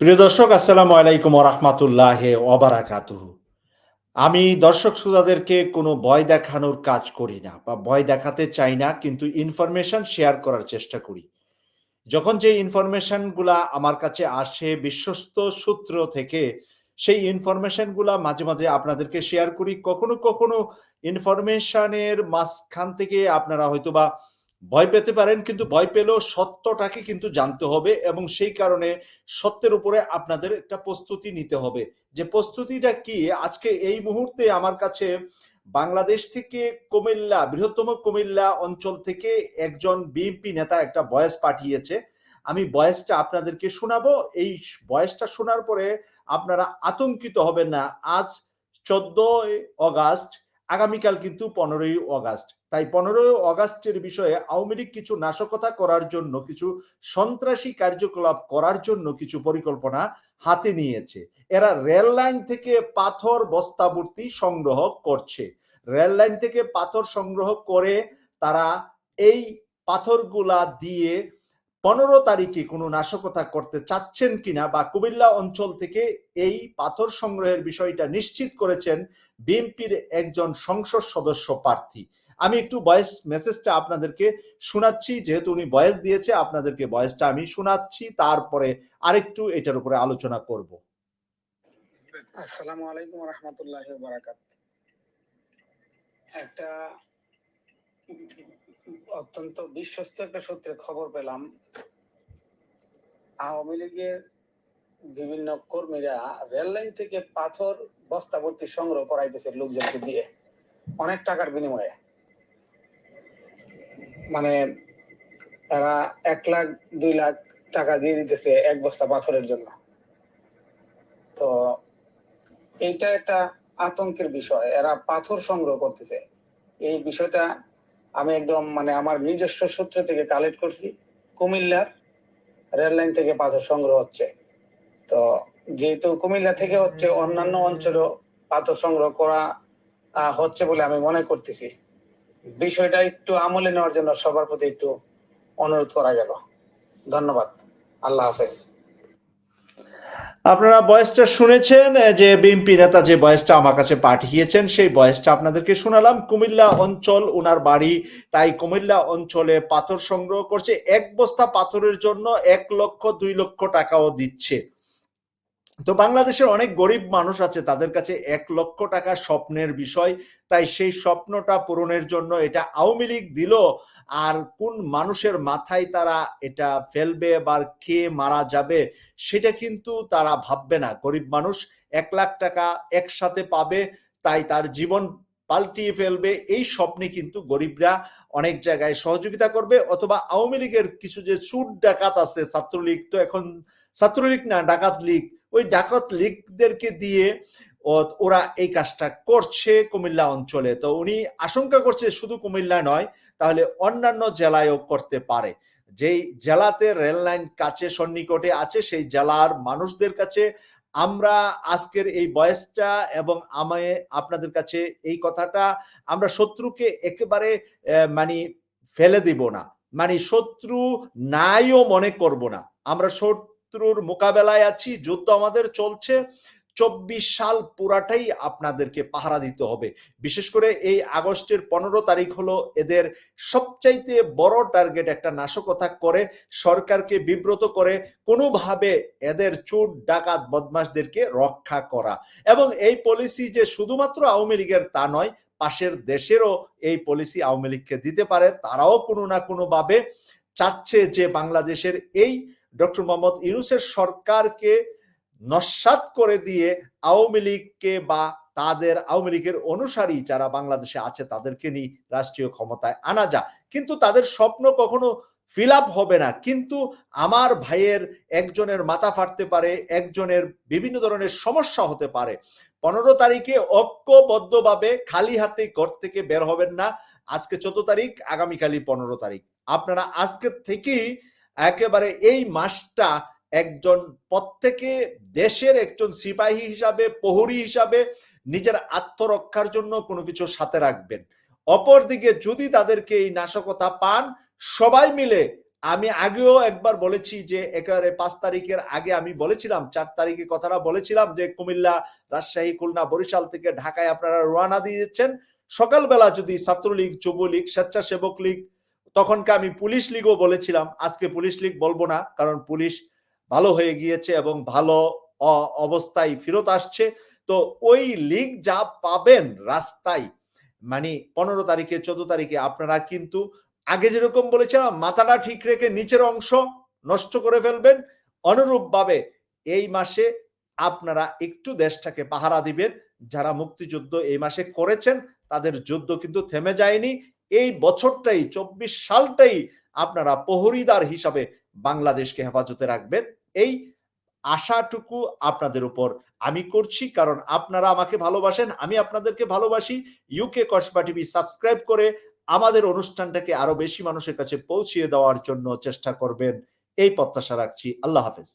প্রিয় দর্শক, আসসালামু আলাইকুম রহমাতুল্লাহ ওবারাকাতুহু আমি দর্শক শ্রোতাদেরকে কোনো ভয় দেখানোর কাজ করি না বা ভয় দেখাতে চাই না, কিন্তু ইনফরমেশন শেয়ার করার চেষ্টা করি। যখন যে ইনফরমেশনগুলা আমার কাছে আসে, বিশ্বস্ত সূত্র থেকে, সেই ইনফরমেশনগুলা মাঝে মাঝে আপনাদেরকে শেয়ার করি। কখনো কখনো ইনফরমেশনের মাঝখান থেকে আপনারা হয়তো বা ভয় পেতে পারেন, কিন্তু ভয় পেলেও সত্যটাকে কিন্তু জানতে হবে এবং সেই কারণে সত্যের উপরে আপনাদের একটা প্রস্তুতি নিতে হবে। যে প্রস্তুতিটা কি? আজকে এই মুহূর্তে আমার কাছে বাংলাদেশ থেকে কুমিল্লা, বৃহত্তম কুমিল্লা অঞ্চল থেকে একজন বিএনপি নেতা একটা বয়স পাঠিয়েছে। আমি বয়সটা আপনাদেরকে শোনাবো। এই বয়সটা শোনার পরে আপনারা আতঙ্কিত হবেন না। আজ চোদ্দই অগাস্ট আগামীকাল কিন্তু পনেরোই অগাস্ট। তাই পনেরোই অগাস্টের বিষয়ে আওয়ামী লীগ কিছু নাশকতা করার জন্য, কিছু সন্ত্রাসী কার্যকলাপ করার জন্য কিছু পরিকল্পনা হাতে নিয়েছে। এরা রেল লাইন থেকে পাথর বস্তাবর্তী সংগ্রহ করছে। রেল লাইন থেকে পাথর সংগ্রহ করে তারা এই পাথরগুলা দিয়ে পনেরো তারিখে কোনো নাশকতা করতে চাচ্ছেন কিনা বা কুমিল্লা অঞ্চল থেকে এই পাথর সংগ্রহের বিষয়টা নিশ্চিত করেছেন বিএনপির একজন সংসদ সদস্য প্রার্থী। আমি একটু ভয়েস মেসেজটা আপনাদেরকে শোনাচ্ছি, যেহেতু উনি ভয়েস দিয়েছে, আপনাদেরকে ভয়েসটা আমি শোনাচ্ছি, তারপরে আরেকটু এটার উপরে আলোচনা করব। আসসালামু আলাইকুম রহমতুল্লাহ বারাকাত একটা অত্যন্ত বিশ্বস্ত একটা সূত্রে খবর পেলাম। আওয়ামী লীগের বিভিন্ন কর্মীরা রেল লাইন থেকে পাথর বস্তাভর্তি সংগ্রহ করাইতেছে লোকজনকে দিয়ে। অনেক টাকার বিনিময়ে। মানে তারা এক লাখ, দুই লাখ টাকা দিয়ে দিতেছে এক বস্তা পাথরের জন্য। তো এইটা একটা আতঙ্কের বিষয়। এরা পাথর সংগ্রহ করতেছে। এই বিষয়টা আমি একদম মানে আমার নিজস্ব সূত্র থেকে কালেক্ট করছি। কুমিল্লার রেল লাইন থেকে পাথর সংগ্রহ হচ্ছে। তো যেহেতু কুমিল্লা থেকে হচ্ছে অন্যান্য অঞ্চলেও পাথর সংগ্রহ করা হচ্ছে বলে আমি মনে করতেছি। বিষয়টা একটু আমলে নেওয়ার জন্য সবার প্রতি একটু অনুরোধ করা গেল। ধন্যবাদ। আল্লাহ হাফেজ। আপনারা বয়সটা শুনেছেন যে বিএনপি নেতা যে বয়সটা আমার কাছে পাঠিয়েছেন, সেই বয়সটা আপনাদেরকে শোনালাম। কুমিল্লা অঞ্চল ওনার বাড়ি, তাই কুমিল্লা অঞ্চলে পাথর সংগ্রহ করছে। এক বস্তা পাথরের জন্য এক লক্ষ, দুই লক্ষ টাকাও দিচ্ছে। তো বাংলাদেশের অনেক গরিব মানুষ আছে, তাদের কাছে এক লক্ষ টাকা স্বপ্নের বিষয়। তাই সেই স্বপ্নটা পূরণের জন্য এটা আওয়ামী লীগ দিল। আর কোন মানুষের মাথায় তারা এটা ফেলবে বা কে মারা যাবে, সেটা কিন্তু তারা ভাববে না। গরিব মানুষ এক লাখ টাকা একসাথে পাবে, তাই তার জীবন পাল্টিয়ে ফেলবে। এই স্বপ্নে কিন্তু গরিবরা অনেক জায়গায় সহযোগিতা করবে, অথবা আওয়ামী লীগের কিছু যে চুট ডাকাত আছে ছাত্রলীগ, তো এখন ছাত্রলীগ না, ডাকাত লীগ, ওই ডাকাত লীগদেরকে দিয়ে ওরা এই কাজটা করছে কুমিল্লা অঞ্চলে। তো উনি আশঙ্কা করছে শুধু কুমিল্লা নয়, তাহলে অন্যান্য জেলায়ও করতে পারে। যেই জেলাতে রেল লাইন কাছে সন্নিকটে আছে, সেই জেলার মানুষদের কাছে আমরা আজকের এই বয়সটা এবং আমায়, আপনাদের কাছে এই কথাটা, আমরা শত্রুকে একেবারে মানে ফেলে দিব না। মানে শত্রু নাইও মনে করব না। আমরা শত্রুর মোকাবেলায় আছি, যুদ্ধ আমাদের চলছে। চব্বিশ সাল পুরাটাই আপনাদেরকে পাহারা দিতে হবে। বিশেষ করে এই আগস্টের পনেরো তারিখ হলো এদের সবচাইতে বড় টার্গেট একটা নাশকতা করে, সরকারকে বিব্রত করে, কোনোভাবে এদের চোর, ডাকাত, বদমাশদেরকে রক্ষা করা। এবং এই পলিসি যে শুধুমাত্র আওয়ামী লীগের তা নয়, পাশের দেশেরও এই পলিসি আওয়ামী লীগকে দিতে পারে। তারাও কোনো না কোনো ভাবে চাচ্ছে যে বাংলাদেশের এই ডক্টর মোহাম্মদ ইউনুসের সরকারকে নস্বাত করে দিয়ে আওয়ামী লীগকে বা তাদের আওয়ামী লীগের অনুসারী যারা বাংলাদেশে আছে তাদেরকে নিয়ে রাষ্ট্রীয় ক্ষমতায় আনা যা কিন্তু তাদের স্বপ্ন কখনো ফিল আপ হবে না। কিন্তু আমার ভাইয়ের একজনের মাথা ফাটতে পারে, একজনের বিভিন্ন ধরনের সমস্যা হতে পারে। পনেরো তারিখে ঐক্যবদ্ধভাবে খালি হাতে ঘর থেকে বের হবেন না। আজকে চোদ্দ তারিখ, আগামীকালই পনেরো তারিখ। আপনারা আজকে থেকেই একেবারে এই মাসটা একজন প্রত্যেকে দেশের একজন সিপাহী হিসাবে, প্রহরী হিসাবে নিজের আত্মরক্ষার জন্য কোনো কিছু সাথে রাখবেন। অপরদিকে যদি তাদেরকে এই নাশকতা পান, সবাই মিলে আমি আগেও একবার বলেছি যে একেবারে পাঁচ তারিখের আগে আমি বলেছিলাম, চার তারিখে কথাটা বলেছিলাম যে কুমিল্লা, রাজশাহী, খুলনা, বরিশাল থেকে ঢাকায় আপনারা রওনা দিয়েছেন সকালবেলা যদি ছাত্রলীগ, যুবলীগ, স্বেচ্ছাসেবক লীগ, তখনকে আমি পুলিশ লীগও বলেছিলাম। আজকে পুলিশ লীগ বলব না, কারণ পুলিশ ভালো হয়ে গিয়েছে এবং ভালো অবস্থায় ফেরত আসছে। তো ওই লীগ যা পাবেন রাস্তায় মানে পনেরো তারিখে, চোদ্দ তারিখে আপনারা কিন্তু আগে যেরকম বলেছিলাম, মাথাটা ঠিক রেখে নিচের অংশ নষ্ট করে ফেলবেন। অনুরূপভাবে এই মাসে আপনারা একটু দেশটাকে পাহারা দিবেন। যারা মুক্তিযুদ্ধ এই মাসে করেছেন, তাদের যুদ্ধ কিন্তু থেমে যায়নি। এই বছরটাই, চব্বিশ সালটাই আপনারা প্রহরীদার হিসাবে বাংলাদেশকে হেফাজতে রাখবেন। এই আশাটুকু আপনাদের উপর আমি করছি, কারণ আপনারা আমাকে ভালোবাসেন, আমি আপনাদেরকে ভালোবাসি। ইউকে কসবা টিভি সাবস্ক্রাইব করে আমাদের অনুষ্ঠানটাকে আরও বেশি মানুষের কাছে পৌঁছিয়ে দেওয়ার জন্য চেষ্টা করবেন। এই প্রত্যাশা রাখছি। আল্লাহ হাফেজ।